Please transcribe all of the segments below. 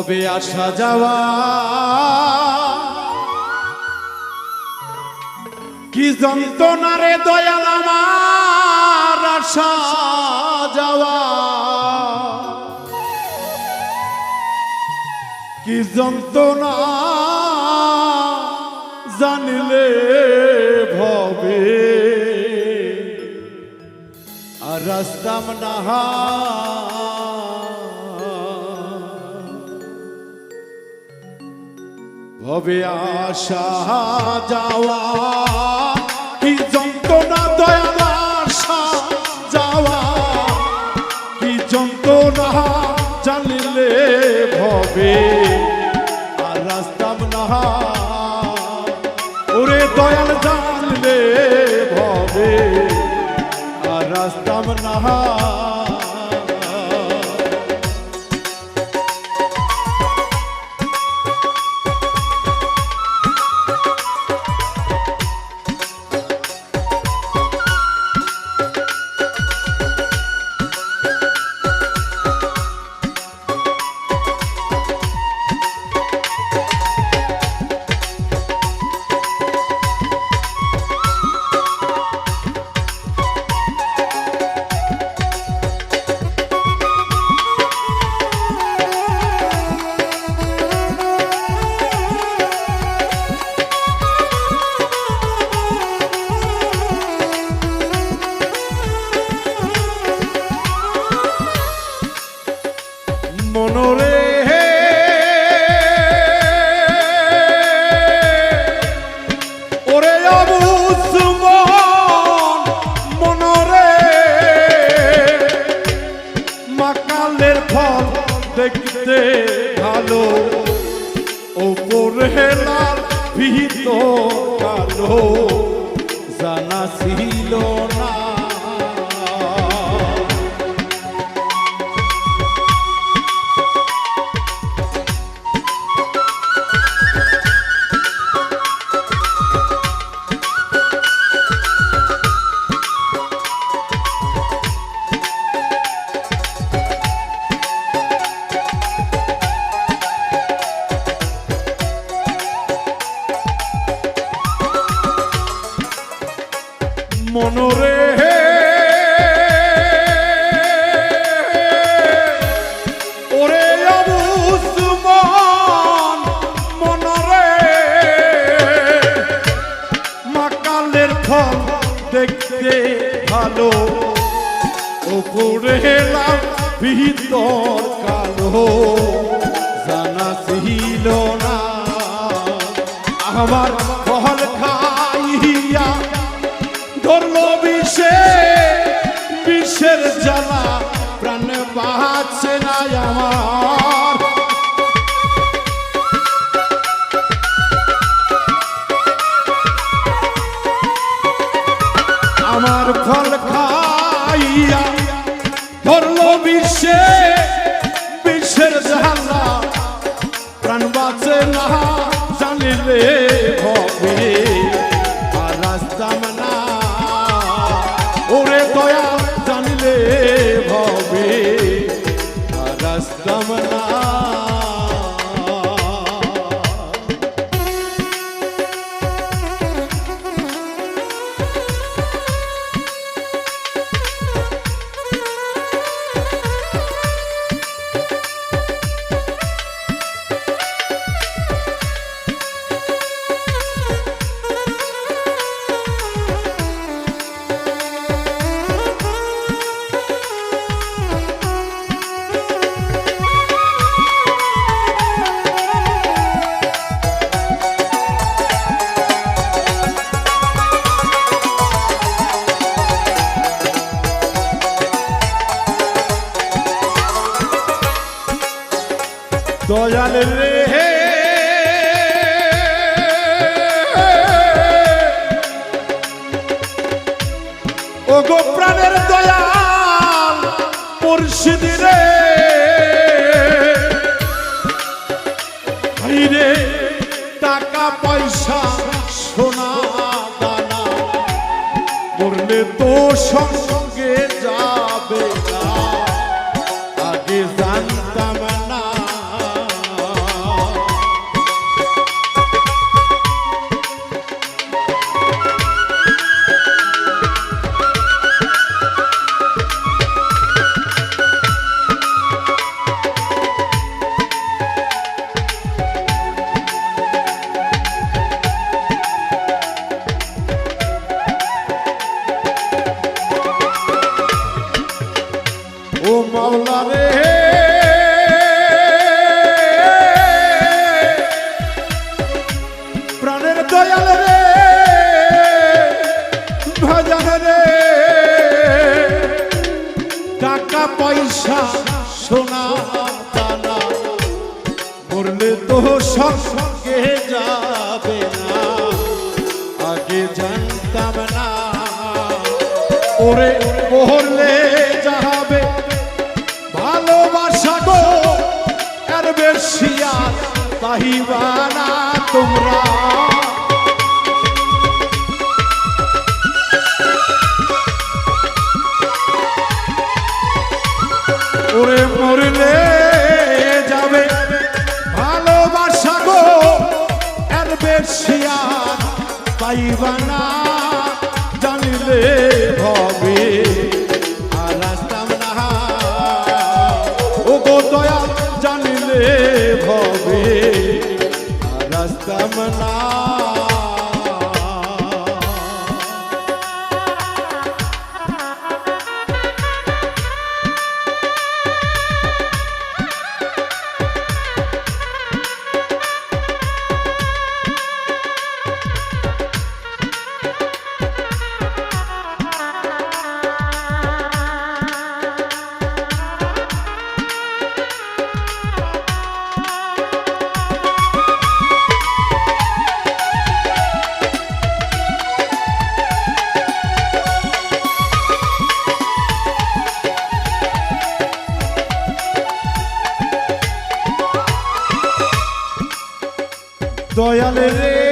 ভবে আসা যাওয়া? কি যন্ত্রণা রে দয়াল আমার আসা যাওয়া? কি যন্ত্রণা জানিলে ভবে? আর রাস্তাম নাহা ভবে আসা যাওয়া? কি যন্ত্রণা দয়াল আসা যাওয়া? কি যন্ত্রণা জানিলে ভবে? আর রাস্তাম নাহা। ওরে দয়াল জানলে ভবে। আর রাস্তাম নাহা। কালো দেখতে ভালো। ওপরে লাভ ভিতর কালো। জানা ছিল না আমার আমার ফল খাইয়া দয়াল রে ও গো প্রাণের দয়াল মুর্শিদ রে। রে, টাকা, পয়সা, সোনা, দানা করলে তো সঙ্গে টাকা পয়সা, সোনা, দানা করলে তো সঙ্গে যাবে না। আগে জানতাম না, ওরে পড়লে যাবে। ভালোবাসা গো, আর বেশি আর পাহিবা এর বেশি আর পাইবা না। জানিলে ভবে আর আসতাম ও গো দয়া জানিলে হবে দয়াল রে।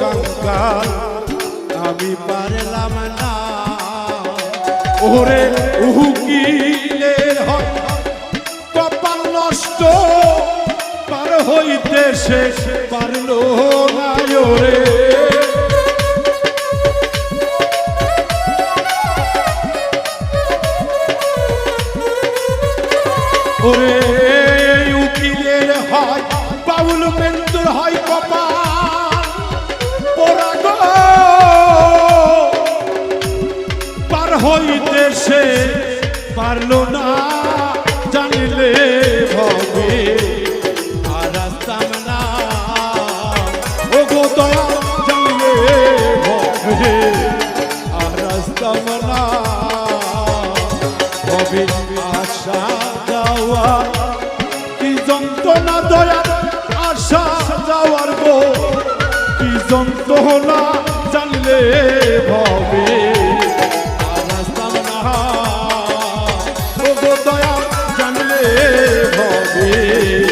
কঙ্কাল আমি পারলাম না। ওরে উকিলের কপাল নষ্ট পার হইতে সে পারল না ওরে সে পারল না জানিলে ভবে। আর না ও গো আর আসতাম আশা যাওয়া কি যন্ত্রণা দয়া, আশা যাওয়ার গো কি যন্ত্রণা জানলে ভবে। না ও দয়া জানলে ভবে।